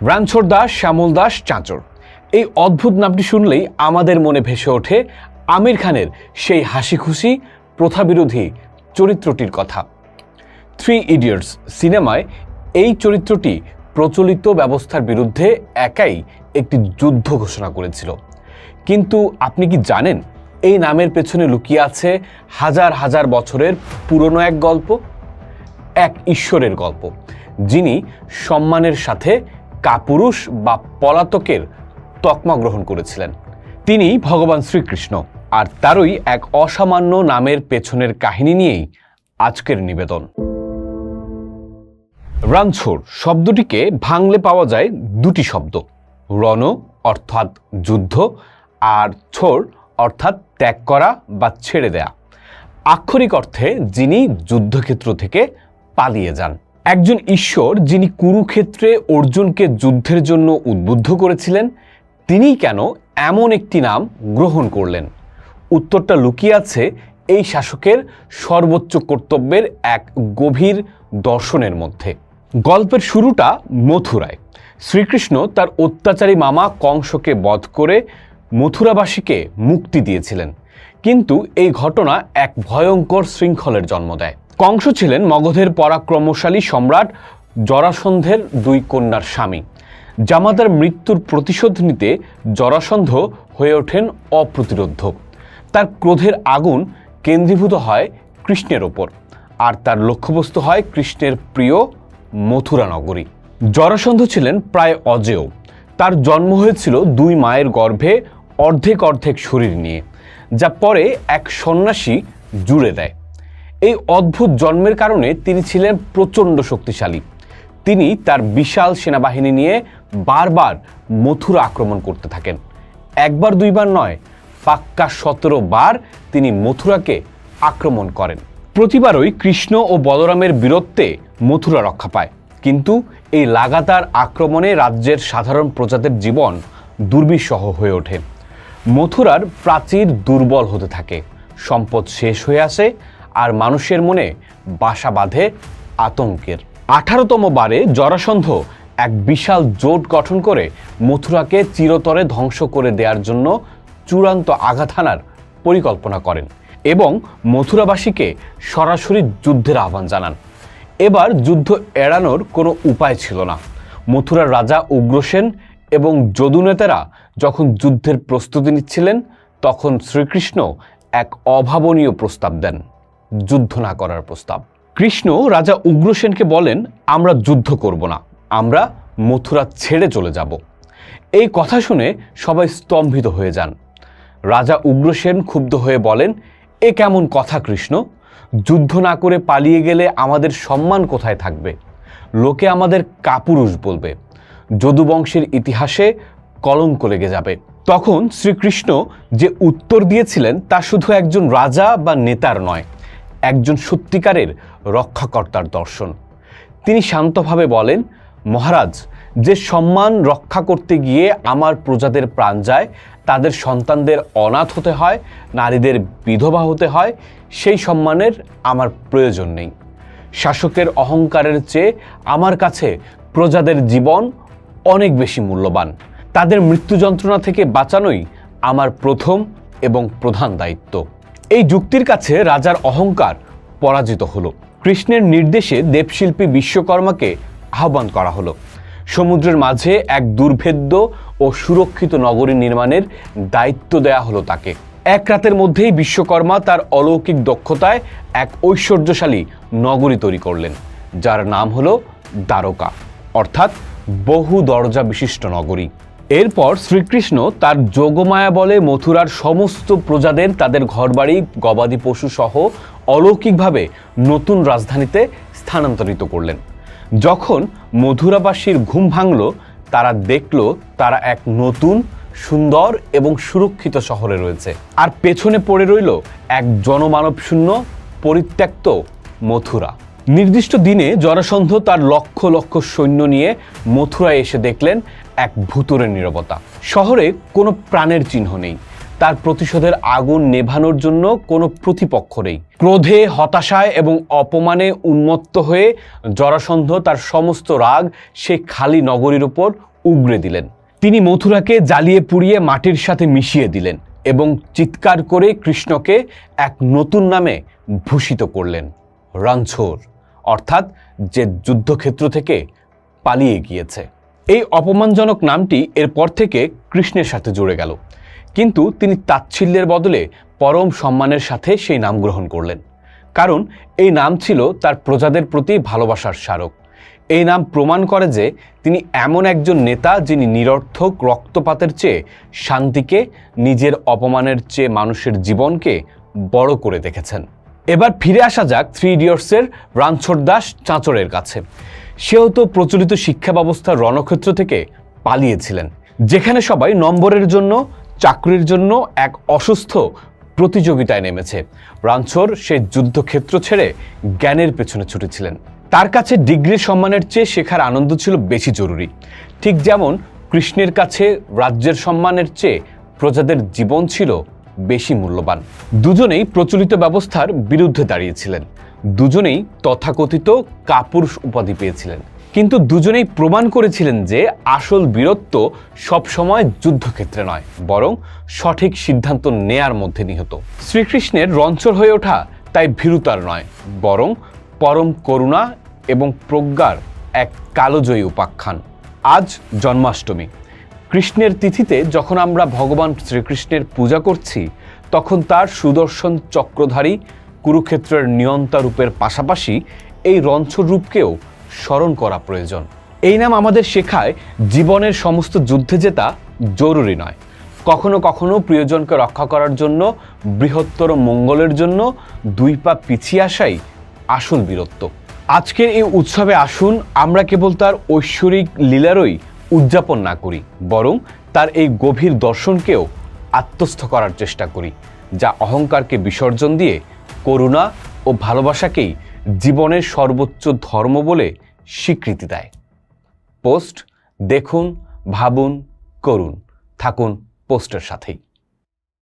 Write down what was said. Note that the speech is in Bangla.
রানছোর দাস, শ্যামল দাস, চাঁচর। এই অদ্ভুত নামটি শুনলেই আমাদের মনে ভেসে ওঠে আমির খানের সেই হাসি খুশি প্রথাবিরোধী চরিত্রটির কথা। থ্রি ইডিয়টস সিনেমায় এই চরিত্রটি প্রচলিত ব্যবস্থার বিরুদ্ধে একাই একটি যুদ্ধ ঘোষণা করেছিল। কিন্তু আপনি কি জানেন এই নামের পেছনে লুকিয়ে আছে হাজার হাজার বছরের পুরনো এক গল্প? এক ঈশ্বরের গল্প, যিনি সম্মানের সাথে কাপুরুষ বা পলাতকের তকমা গ্রহণ করেছিলেন। তিনি ভগবান শ্রীকৃষ্ণ, আর তারই এক অসামান্য নামের পেছনের কাহিনী নিয়েই আজকের নিবেদন। রানছোড় শব্দটিকে ভাঙলে পাওয়া যায় দুটি শব্দ, রণ অর্থাৎ যুদ্ধ, আর ছোড় অর্থাৎ ত্যাগ করা বা ছেড়ে দেয়া। আক্ষরিক অর্থে যিনি যুদ্ধক্ষেত্র থেকে পালিয়ে যান। একজন ঈশ্বর যিনি কুরুক্ষেত্রে অর্জুনকে যুদ্ধের জন্য উদ্বুদ্ধ করেছিলেন, তিনিই কেন এমন একটি নাম গ্রহণ করলেন? উত্তরটা লুকিয়ে আছে এই শাসকের সর্বোচ্চ কর্তব্যের এক গভীর দর্শনের মধ্যে। গল্পের শুরুটা মথুরায়। শ্রীকৃষ্ণ তার অত্যাচারী মামা কংসকে বধ করে মথুরাবাসীকে মুক্তি দিয়েছিলেন। কিন্তু এই ঘটনা এক ভয়ঙ্কর শৃঙ্খলের জন্ম দেয়। কংস ছিলেন মগধের পরাক্রমশালী সম্রাট জরাসন্ধের দুই কন্যার স্বামী। জামাতার মৃত্যুর প্রতিশোধ নিতে জরাসন্ধ হয়ে ওঠেন অপ্রতিরোধ্য। তার ক্রোধের আগুন কেন্দ্রীভূত হয় কৃষ্ণের ওপর, আর তার লক্ষ্যবস্তু হয় কৃষ্ণের প্রিয় মথুরা নগরী জরাসন্ধ ছিলেন প্রায় অজেয়। তার জন্ম হয়েছিল দুই মায়ের গর্ভে অর্ধেক অর্ধেক শরীর নিয়ে, যা পরে এক সন্ন্যাসী জুড়ে দেয়। এই অদ্ভুত জন্মের কারণে তিনি ছিলেন প্রচণ্ড শক্তিশালী। তিনি তার বিশাল সেনাবাহিনী নিয়ে বারবার মথুরা আক্রমণ করতে থাকেন। একবার দুইবার নয়, পাক্কা সতেরো বার তিনি মথুরাকে আক্রমণ করেন। প্রতিবারই কৃষ্ণ ও বলরামের বীরত্বে মথুরা রক্ষা পায়। কিন্তু এই লাগাতার আক্রমণে রাজ্যের সাধারণ প্রজাদের জীবন দুর্বিষহ হয়ে ওঠে। মথুরার প্রাচীর দুর্বল হতে থাকে। সম্পদ শেষ হয়ে আসে আর মানুষের মনে বাসা বাঁধে আতঙ্কের। আঠারোতম বারে জরাসন্ধ এক বিশাল জোট গঠন করে মথুরাকে চিরতরে ধ্বংস করে দেওয়ার জন্য চূড়ান্ত আঘাত হানার পরিকল্পনা করেন এবং মথুরাবাসীকে সরাসরি যুদ্ধের আহ্বান জানান। এবার যুদ্ধ এড়ানোর কোনো উপায় ছিল না। মথুরার রাজা উগ্রসেন এবং যদুনেতারা যখন যুদ্ধের প্রস্তুতি নিচ্ছিলেন, তখন শ্রীকৃষ্ণ এক অভাবনীয় প্রস্তাব দেন। যুদ্ধ না করার প্রস্তাব। কৃষ্ণ রাজা উগ্রসেনকে বলেন, আমরা যুদ্ধ করব না, আমরা মথুরা ছেড়ে চলে যাব। এই কথা শুনে সবাই স্তম্ভিত হয়ে যান। রাজা উগ্রসেন ক্ষুব্ধ হয়ে বলেন, এ কেমন কথা কৃষ্ণ, যুদ্ধ না করে পালিয়ে গেলে আমাদের সম্মান কোথায় থাকবে? লোকে আমাদের কাপুরুষ বলবে, যদুবংশের ইতিহাসে কলঙ্ক লেগে যাবে। তখন শ্রীকৃষ্ণ যে উত্তর দিয়েছিলেন তা শুধু একজন রাজা বা নেতার নয় একজন সত্যিকারের রক্ষাকর্তার দর্শন। তিনি শান্তভাবে বলেন, মহারাজ, যে সম্মান রক্ষা করতে গিয়ে আমার প্রজাদের প্রাণ যায়, তাদের সন্তানদের অনাথ হতে হয়, নারীদের বিধবা হতে হয়, সেই সম্মানের আমার প্রয়োজন নেই। শাসকের অহংকারের চেয়ে আমার কাছে প্রজাদের জীবন অনেক বেশি মূল্যবান। তাদের মৃত্যু যন্ত্রণা থেকে বাঁচানোই আমার প্রথম এবং প্রধান দায়িত্ব। এই যুক্তির কাছে রাজার অহংকার পরাজিত হলো। কৃষ্ণের নির্দেশে দেবশিল্পী বিশ্বকর্মাকে আহ্বান করা হলো। সমুদ্রের মাঝে এক দুর্ভেদ্য ও সুরক্ষিত নগরী নির্মাণের দায়িত্ব দেয়া হলো তাকে। এক রাতের মধ্যেই বিশ্বকর্মা তার অলৌকিক দক্ষতায় এক ঐশ্বর্যশালী নগরী তৈরি করলেন, যার নাম হলো দ্বারকা, অর্থাৎ বহু দরজা বিশিষ্ট নগরী। এরপর শ্রীকৃষ্ণ তার যোগমায়া বলে মথুরার সমস্ত প্রজাদের তাদের ঘরবাড়ি, গবাদি পশু সহ অলৌকিকভাবে নতুন রাজধানীতে স্থানান্তরিত করলেন। যখন মধুরাবাসীর ঘুম ভাঙল, তারা দেখল তারা এক নতুন, সুন্দর এবং সুরক্ষিত শহরে রয়েছে। আর পেছনে পড়ে রইল এক জনমানবশূন্য, পরিত্যক্ত মথুরা। নির্দিষ্ট দিনে জরাসন্ধ তার লক্ষ লক্ষ সৈন্য নিয়ে মথুরায় এসে দেখলেন এক ভূতুরের নীরবতা। শহরে কোনো প্রাণের চিহ্ন নেই। তার প্রতিশোধের আগুন নেভানোর জন্য কোনো প্রতিপক্ষ নেই। ক্রোধে, হতাশায় এবং অপমানে উন্মত্ত হয়ে জরাসন্ধ তার সমস্ত রাগ সেই খালি নগরীর উপর উগরে দিলেন। তিনি মথুরাকে জ্বালিয়ে পুড়িয়ে মাটির সাথে মিশিয়ে দিলেন এবং চিৎকার করে কৃষ্ণকে এক নতুন নামে ভূষিত করলেন। রাঞ্ছোর অর্থাৎ যে যুদ্ধক্ষেত্র থেকে পালিয়ে গিয়েছে। এই অপমানজনক নামটি এরপর থেকে কৃষ্ণের সাথে জুড়ে গেল। কিন্তু তিনি তাচ্ছিল্যের বদলে পরম সম্মানের সাথে সেই নাম গ্রহণ করলেন। কারণ এই নাম ছিল তার প্রজাদের প্রতি ভালোবাসার স্মারক। এই নাম প্রমাণ করে যে তিনি এমন একজন নেতা যিনি নিরর্থক রক্তপাতের চেয়ে শান্তিকে, নিজের অপমানের চেয়ে মানুষের জীবনকে বড় করে দেখেছেন। এবার ফিরে আসা যাক থ্রি ইডিয়টসের রানছোড় দাস চাঁচরের কাছে। সেও তো প্রচলিত শিক্ষা ব্যবস্থার রণক্ষেত্র থেকে পালিয়েছিলেন, যেখানে সবাই নম্বরের জন্য, চাকরির জন্য এক অসুস্থ প্রতিযোগিতায় নেমেছে। রানছোর সেই যুদ্ধক্ষেত্র ছেড়ে জ্ঞানের পেছনে ছুটেছিলেন। তার কাছে ডিগ্রি সম্মানের চেয়ে শেখার আনন্দ ছিল বেশি জরুরি। ঠিক যেমন কৃষ্ণের কাছে রাজ্যের সম্মানের চেয়ে প্রজাদের জীবন ছিল বেশি মূল্যবান। দুজনেই প্রচলিত ব্যবস্থার বিরুদ্ধে দাঁড়িয়েছিলেন। দুজনেই তথাকথিত কাপুরুষ উপাধি পেয়েছিলেন। কিন্তু দুজনেই প্রমাণ করেছিলেন যে আসল বীরত্ব সবসময় যুদ্ধক্ষেত্রে নয়, বরং সঠিক সিদ্ধান্ত নেয়ার মধ্যে নিহত। শ্রীকৃষ্ণের রঞ্চর হয়ে ওঠা তাই ভীরুতার নয়, বরং পরম করুণা এবং প্রজ্ঞার এক কালোজয়ী উপাখ্যান। আজ জন্মাষ্টমী কৃষ্ণের তিথিতে যখন আমরা ভগবান শ্রীকৃষ্ণের পূজা করছি, তখন তার সুদর্শন চক্রধারী কুরুক্ষেত্রের নিয়ন্তা রূপের পাশাপাশি এই রঞ্চর রূপকেও স্মরণ করা প্রয়োজন। এই নাম আমাদের শেখায় জীবনের সমস্ত যুদ্ধে জেতা জরুরি নয়। কখনো কখনো প্রিয়জনকে রক্ষা করার জন্য, বৃহত্তর মঙ্গলের জন্য দুই পা পিছিয়ে আসাই আসল বীরত্ব। আজকের এই উৎসবে আসুন, আমরা কেবল তার ঐশ্বরিক লীলারই উদযাপন না করি, বরং তার এই গভীর দর্শনকেও আত্মস্থ করার চেষ্টা করি, যা অহংকারকে বিসর্জন দিয়ে করুণা ও ভালোবাসাকেই জীবনের সর্বোচ্চ ধর্ম বলে স্বীকৃতি দেয়। পোস্ট দেখুন, ভাবুন, করুন, থাকুন পোস্টের সাথেই।